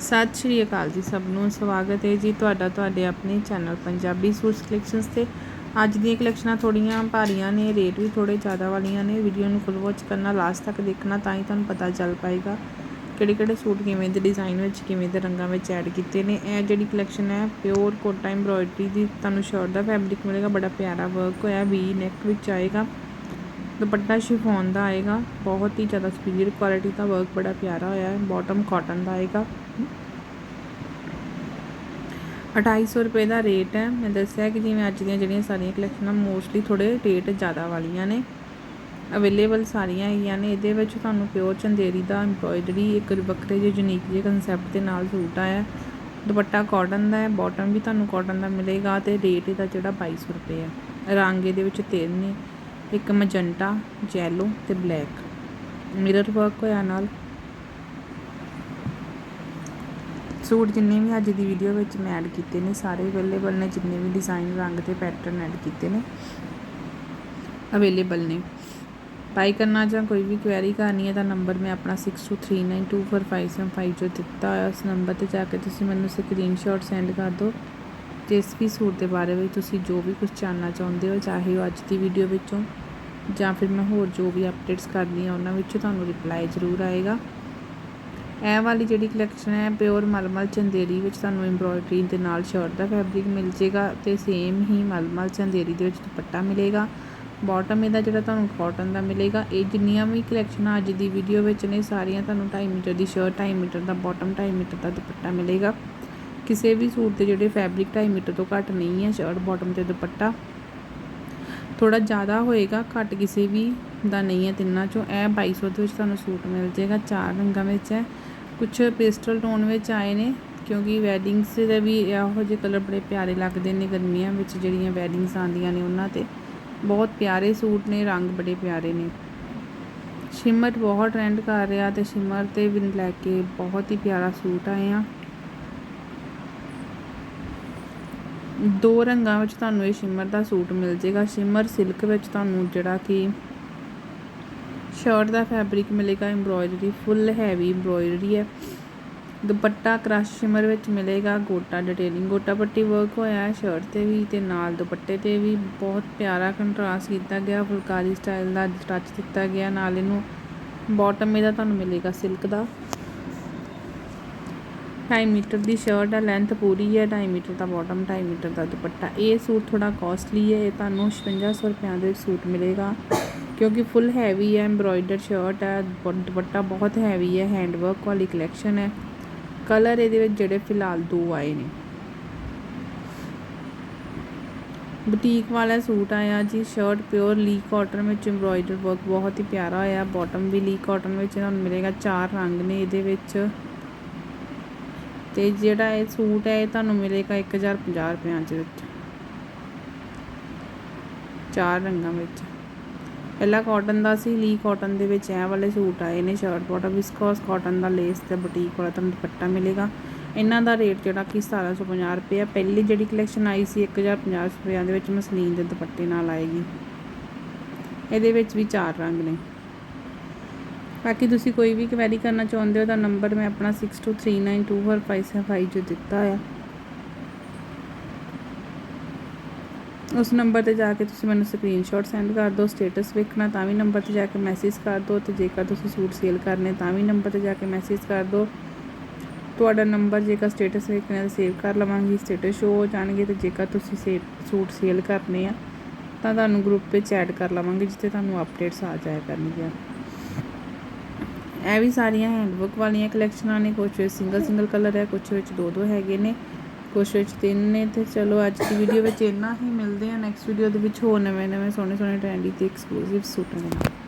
ਸਤਿ ਸ਼੍ਰੀ ਅਕਾਲ ਜੀ ਸਭ ਨੂੰ, ਸਵਾਗਤ ਹੈ ਜੀ ਤੁਹਾਡਾ ਤੁਹਾਡੇ ਆਪਣੇ ਚੈਨਲ ਪੰਜਾਬੀ ਸੂਟਸ ਕਲੈਕਸ਼ਨਸ ਤੇ। ਅੱਜ ਦੀਆਂ ਕਲੈਕਸ਼ਨਾਂ ਥੋੜੀਆਂ ਭਾਰੀਆਂ ਨੇ ਰੇਟ ਵੀ ਥੋੜੇ ਜ਼ਿਆਦਾ ਵਾਲੀਆਂ ਨੇ। ਵੀਡੀਓ ਨੂੰ ਫੁੱਲ ਵਾਚ ਕਰਨਾ ਲਾਸਟ ਤੱਕ ਦੇਖਣਾ, ਤਾਂ ਹੀ ਤੁਹਾਨੂੰ ਪਤਾ ਚੱਲ ਪਾਏਗਾ ਕਿਹੜੇ ਕਿਹੜੇ ਸੂਟ ਕਿਵੇਂ ਦੇ ਡਿਜ਼ਾਈਨ ਵਿੱਚ, ਕਿਵੇਂ ਦੇ ਰੰਗਾਂ ਵਿੱਚ ਐਡ ਕੀਤੇ ਨੇ। ਇਹ ਜਿਹੜੀ ਕਲੈਕਸ਼ਨ ਹੈ ਪਿਓਰ ਕੋਟਾ ਐਮਬ੍ਰੋਇਡਰੀ ਦੀ, ਤੁਹਾਨੂੰ ਸ਼ਰਟ ਦਾ ਫੈਬਰਿਕ ਮਿਲੇਗਾ, ਬੜਾ ਪਿਆਰਾ ਵਰਕ ਹੋਇਆ ਵੀ ਨੈਕ ਵਿੱਚ ਆਏਗਾ। ਦੁਪੱਟਾ ਸ਼ਿਫੋਨ ਦਾ ਆਏਗਾ, ਬਹੁਤ ਹੀ ਜ਼ਿਆਦਾ ਸੁਪੀਰੀਅਰ ਕੁਆਲਿਟੀ ਦਾ ਵਰਕ ਬੜਾ ਪਿਆਰਾ ਹੋਇਆ ਹੈ ਬਾਟਮ ਕਾਟਨ ਦਾ ਆਏਗਾ। 2800 ਰੁਪਏ ਦਾ ਰੇਟ ਹੈ। ਮੈਂ ਦੱਸਿਆ ਕਿ ਜਿਵੇਂ ਅੱਜ ਦੀਆਂ ਜਿਹੜੀਆਂ ਸਾਰੀਆਂ ਕਲੈਕਸ਼ਨਾਂ ਮੋਸਟਲੀ ਥੋੜੇ ਰੇਟ ਜ਼ਿਆਦਾ ਵਾਲੀਆਂ ਨੇ। ਅਵੇਲੇਬਲ ਸਾਰੀਆਂ ਹੈਗੀਆਂ ਨੇ। ਇਹਦੇ ਵਿੱਚ ਤੁਹਾਨੂੰ ਪਿਓਰ ਚੰਦੇਰੀ ਦਾ ਐਮਬ੍ਰੋਇਡਰੀ ਇੱਕ ਵੱਖਰੇ ਜਿਹੇ ਯੂਨੀਕ ਜਿਹੇ ਕਨਸੈਪਟ ਦੇ ਨਾਲ ਸੂਟ ਆਇਆ। ਦੁਪੱਟਾ ਕਾਟਨ ਦਾ ਹੈ ਬਾਟਮ ਵੀ ਤੁਹਾਨੂੰ ਕਾਟਨ ਦਾ ਮਿਲੇਗਾ ਤੇ ਰੇਟ ਇਹਦਾ ਜਿਹੜਾ 2200 ਰੁਪਏ ਹੈ। ਰੰਗ ਇਹਦੇ ਵਿੱਚ ਤਿੰਨ ਨੇ, ਇੱਕ ਮਜੰਟਾ ਜੈਲੋ ਤੇ ਬਲੈਕ ਮਿਰਰ ਵਰਕ ਹੋਇਆ ਨਾਲ। ਸੂਟ ਜਿੰਨੇ ਵੀ ਅੱਜ ਦੀ ਵੀਡੀਓ ਵਿੱਚ ਮੈਂ ਐਡ ਕੀਤੇ ਨੇ, ਸਾਰੇ ਅਵੇਲੇਬਲ ਨੇ, ਜਿੰਨੇ ਵੀ ਡਿਜ਼ਾਈਨ ਰੰਗ ਤੇ ਪੈਟਰਨ ਐਡ ਕੀਤੇ ਨੇ ਅਵੇਲੇਬਲ ਨੇ। ਬਾਈ ਕਰਨਾ ਜਾਂ ਕੋਈ ਵੀ ਕੁਐਰੀ ਕਰਨੀ ਹੈ ਤਾਂ ਨੰਬਰ ਮੈਂ ਆਪਣਾ 6239245755 ਜੋ ਦਿੱਤਾ ਹੋਇਆ ਉਸ ਨੰਬਰ ਤੇ ਜਾ ਕੇ ਤੁਸੀਂ ਮੈਨੂੰ ਸਕਰੀਨਸ਼ਾਟ ਸੈਂਡ ਕਰ ਦਿਓ। ਜਿਸ ਵੀ ਸੂਟ ਦੇ ਬਾਰੇ ਵਿੱਚ ਤੁਸੀਂ ਜੋ ਵੀ ਕੁਝ ਜਾਣਨਾ ਚਾਹੁੰਦੇ ਹੋ, ਚਾਹੇ ਉਹ ਅੱਜ ਦੀ ਵੀਡੀਓ ਵਿੱਚੋਂ ਜਾਂ ਫਿਰ ਮੈਂ ਹੋਰ ਜੋ ਵੀ ਅਪਡੇਟਸ ਕਰਦੀ ਹਾਂ ਉਹਨਾਂ ਵਿੱਚੋਂ ਤੁਹਾਨੂੰ ਰਿਪਲਾਈ ਜ਼ਰੂਰ ਆਏਗਾ। ਇਹ ਵਾਲੀ ਜਿਹੜੀ ਕਲੈਕਸ਼ਨ ਹੈ ਪਿਓਰ ਮਲਮਲ ਚੰਦੇਰੀ ਵਿੱਚ ਤੁਹਾਨੂੰ ਐਮਬ੍ਰੋਇਡਰੀ ਦੇ ਨਾਲ ਸ਼ਰਟ ਦਾ ਫੈਬਰਿਕ ਮਿਲ ਜੇਗਾ ਤੇ ਸੇਮ ਹੀ ਮਲਮਲ ਚੰਦੇਰੀ ਦੇ ਵਿੱਚ ਦੁਪੱਟਾ ਮਿਲੇਗਾ। ਬਾਟਮ ਇਹਦਾ ਜਿਹੜਾ ਤੁਹਾਨੂੰ ਕਾਟਨ ਦਾ ਮਿਲੇਗਾ। ਇਹ ਜਿੰਨੀਆਂ ਵੀ ਕਲੈਕਸ਼ਨਾਂ ਅੱਜ ਦੀ ਵੀਡੀਓ ਵਿੱਚ ਨੇ, ਸਾਰੀਆਂ ਤੁਹਾਨੂੰ 2.5 ਮੀਟਰ ਦੀ ਸ਼ਰਟ 2.5 ਮੀਟਰ ਦਾ ਬਾਟਮ 2.5 ਮੀਟਰ ਦਾ ਦੁਪੱਟਾ ਮਿਲੇਗਾ। ਕਿਸੇ ਵੀ ਸੂਟ ਦੇ ਜਿਹੜੇ ਫੈਬਰਿਕ 2.5 ਮੀਟਰ ਤੋਂ ਘੱਟ ਨਹੀਂ ਹੈ ਸ਼ਰਟ ਬਾਟਮ ਤੇ ਦੁਪੱਟਾ। ਥੋੜਾ ਜ਼ਿਆਦਾ ਹੋਏਗਾ, ਘੱਟ ਕਿਸੇ ਵੀ ਦਾ ਨਹੀਂ ਹੈ ਤਿੰਨਾਂ ਚੋਂ। ਇਹ 2200 ਦੇ ਵਿੱਚ ਤੁਹਾਨੂੰ ਸੂਟ ਮਿਲ ਜਾਏਗਾ, ਚਾਰ ਰੰਗਾਂ ਵਿੱਚ ਹੈ। ਕੁਝ ਪੇਸਟਲ ਟੋਨ ਵਿੱਚ ਆਏ ਨੇ, ਕਿਉਂਕਿ ਵੈਡਿੰਗਸ ਦੇ ਵੀ ਇਹੋ ਜਿਹੇ ਕਲਰ ਬੜੇ ਪਿਆਰੇ ਲੱਗਦੇ ਨੇ ਗਰਮੀਆਂ ਵਿੱਚ, ਜਿਹੜੀਆਂ ਵੈਡਿੰਗਸ ਆਉਂਦੀਆਂ ਨੇ ਉਹਨਾਂ ਤੇ। ਬਹੁਤ ਪਿਆਰੇ ਸੂਟ ਨੇ, ਰੰਗ ਬੜੇ ਪਿਆਰੇ ਨੇ। ਸ਼ਿਮਰ ਬਹੁਤ ਟ੍ਰੈਂਡ ਕਰ ਰਿਹਾ ਤੇ ਸ਼ਿਮਰ ਤੇ ਵੀ ਲੈ ਕੇ ਬਹੁਤ ਹੀ ਪਿਆਰਾ ਸੂਟ ਆਏ ਆ ਦੋ ਰੰਗਾਂ ਵਿੱਚ ਤੁਹਾਨੂੰ ਇਹ ਸ਼ਿਮਰ ਦਾ ਸੂਟ ਮਿਲ ਜੇਗਾ ਸ਼ਿਮਰ ਸਿਲਕ ਵਿੱਚ ਤੁਹਾਨੂੰ ਜਿਹੜਾ ਕਿ ਸ਼ਰਟ ਦਾ ਫੈਬਰਿਕ ਮਿਲੇਗਾ ਐਮਬ੍ਰੋਇਡਰੀ ਫੁੱਲ ਹੈਵੀ ਐਮਬ੍ਰੋਇਡਰੀ ਹੈ। ਦੁਪੱਟਾ ਕ੍ਰਸ਼ ਸ਼ਿਮਰ ਵਿੱਚ ਮਿਲੇਗਾ, ਗੋਟਾ ਡਿਟੇਲਿੰਗ ਗੋਟਾ ਪੱਟੀ ਵਰਕ ਹੋਇਆ ਹੈ ਸ਼ਰਟ ਤੇ ਵੀ ਤੇ ਨਾਲ ਦੁਪੱਟੇ ਤੇ ਵੀ ਬਹੁਤ ਪਿਆਰਾ ਕੰਟਰਾਸਟ ਕੀਤਾ ਗਿਆ, ਫੁਲਕਾਰੀ ਸਟਾਈਲ ਦਾ ਟੱਚ ਦਿੱਤਾ ਗਿਆ। ਨਾਲ ਇਹਨੂੰ ਬਾਟਮ ਇਹਦਾ ਤੁਹਾਨੂੰ ਮਿਲੇਗਾ ਸਿਲਕ ਦਾ। 2.5 ਮੀਟਰ ਦੀ ਸ਼ਰਟ ਹੈ ਲੈਂਥ ਪੂਰੀ ਹੈ 2.5 ਮੀਟਰ ਦਾ ਬਾਟਮ 2.5 ਮੀਟਰ ਦਾ ਦੁਪੱਟਾ। ਇਹ ਸੂਟ ਥੋੜਾ ਕਾਸਟਲੀ ਹੈ, ਇਹ ਤੁਹਾਨੂੰ 5500 ਰੁਪਏ ਦੇ ਸੂਟ ਮਿਲੇਗਾ। ਕਿਉਂਕਿ ਫੁੱਲ ਹੈਵੀ ਹੈ ਐਮਬ੍ਰੋਇਡਰ ਸ਼ਰਟ ਹੈ ਦੁਪੱਟਾ ਬਹੁਤ ਹੈਵੀ ਹੈ ਹੈਂਡ ਵਰਕ ਵਾਲੀ ਕਲੈਕਸ਼ਨ ਹੈ। ਕਲਰ ਇਹਦੇ ਵਿੱਚ ਜਿਹੜੇ ਫਿਲਹਾਲ ਦੋ ਆਏ ਨੇ। ਬੁਟੀਕ ਵਾਲਾ ਸੂਟ ਆਇਆ ਜੀ ਸ਼ਰਟ ਪਿਓਰ ਲੀ ਕਾਟਨ ਵਿੱਚ ਐਮਬ੍ਰੋਇਡਰ ਵਰਕ ਬਹੁਤ ਹੀ ਪਿਆਰਾ ਹੋਇਆ। ਬਾਟਮ ਵੀ ਲੀ ਕਾਟਨ ਵਿੱਚ ਇਹਨਾਂ ਨੂੰ ਮਿਲੇਗਾ, ਚਾਰ ਰੰਗ ਨੇ ਇਹਦੇ ਵਿੱਚ। ਤੇ ਜਿਹੜਾ ਇਹ ਸੂਟ ਹੈ, ਇਹ ਤੁਹਾਨੂੰ ਮਿਲੇਗਾ 1050 ਰੁਪਏ ਦੇ ਵਿੱਚ। ਚਾਰ ਰੰਗਾਂ ਵਿੱਚ। ਪਹਿਲਾ ਕਾਟਨ ਦਾ ਸੀ ਲੀ ਕਾਟਨ ਦੇ ਵਿੱਚ ਇਹ ਵਾਲੇ ਸੂਟ ਆਏ ਨੇ ਸ਼ਰਟ ਬਾਟਮ ਵਿਸਕੋਸ ਕਾਟਨ ਦਾ ਲੇਸ ਤੇ ਬੁਟੀਕ ਵਾਲਾ ਤੁਹਾਨੂੰ ਦੁਪੱਟਾ ਮਿਲੇਗਾ। ਇਹਨਾਂ ਦਾ ਰੇਟ ਜਿਹੜਾ ਕਿ 1750 ਰੁਪਏ ਆ ਪਹਿਲੀ ਜਿਹੜੀ ਕਲੈਕਸ਼ਨ ਆਈ ਸੀ 1050 ਰੁਪਏ ਦੇ ਵਿੱਚ ਮਸਲੀਨ ਦੇ ਦੁਪੱਟੇ ਨਾਲ ਆਏਗੀ। ਇਹਦੇ ਵਿੱਚ ਵੀ ਚਾਰ ਰੰਗ ਨੇ। ਬਾਕੀ ਤੁਸੀਂ ਕੋਈ ਵੀ ਕੁਐਰੀ ਕਰਨਾ ਚਾਹੁੰਦੇ ਹੋ ਤਾਂ ਨੰਬਰ ਮੈਂ ਆਪਣਾ 6239245755 ਜੋ ਦਿੱਤਾ ਆ। ਉਸ ਨੰਬਰ ਤੇ ਜਾ ਕੇ ਤੁਸੀਂ ਮੈਨੂੰ ਸਕਰੀਨਸ਼ਾਟ ਸੈਂਡ ਕਰ ਦਿਓ ਸਟੇਟਸ ਵੇਖਣਾ ਤਾਂ ਵੀ ਨੰਬਰ ਤੇ ਜਾ ਕੇ ਮੈਸੇਜ ਕਰ ਦਿਓ ਤੇ ਜੇਕਰ ਤੁਸੀਂ ਸੂਟ ਸੇਲ ਕਰਨੇ ਤਾਂ ਵੀ ਨੰਬਰ ਤੇ ਜਾ ਕੇ ਮੈਸੇਜ ਕਰ ਦਿਓ। ਤੁਹਾਡਾ ਨੰਬਰ ਜੇਕਰ ਸਟੇਟਸ ਵੇਖਣਾ ਤਾਂ ਸੇਵ ਕਰ ਲਵਾਂਗੀ ਸਟੇਟਸ ਸ਼ੋ ਹੋ ਜਾਣਗੇ ਤੇ ਜੇਕਰ ਤੁਸੀਂ ਸੂਟ ਸੇਲ ਕਰਨੇ ਆ ਤਾਂ ਤੁਹਾਨੂੰ ਗਰੁੱਪ ਵਿੱਚ ਐਡ ਕਰ ਲਵਾਂਗੇ, ਜਿੱਥੇ ਤੁਹਾਨੂੰ ਅਪਡੇਟਸ ਆ ਜਾਇਆ ਕਰਨਗੀਆਂ। ਇਹ ਵੀ ਸਾਰੀਆਂ ਹੈਂਡਵਰਕ ਵਾਲੀਆਂ ਕਲੈਕਸ਼ਨਾਂ ਨੇ ਕੁਝ ਵਿੱਚ ਸਿੰਗਲ ਸਿੰਗਲ ਕਲਰ ਹੈ ਕੁਝ ਵਿੱਚ ਦੋ ਦੋ ਹੈਗੇ ਨੇ ਕੁਝ ਵਿੱਚ ਤਿੰਨ ਨੇ ਤੇ ਚਲੋ ਅੱਜ ਦੀ ਵੀਡੀਓ ਵਿੱਚ ਇੰਨਾ ਹੀ, ਮਿਲਦੇ ਆ ਨੈਕਸਟ ਵੀਡੀਓ ਦੇ ਵਿੱਚ ਹੋਰ ਨਵੇਂ ਨਵੇਂ ਸੋਹਣੇ ਸੋਹਣੇ ਟ੍ਰੈਂਡੀ ਤੇ ਐਕਸਕਲੂਸਿਵ ਸੂਟਾਂ ਦੇ ਨਾਲ।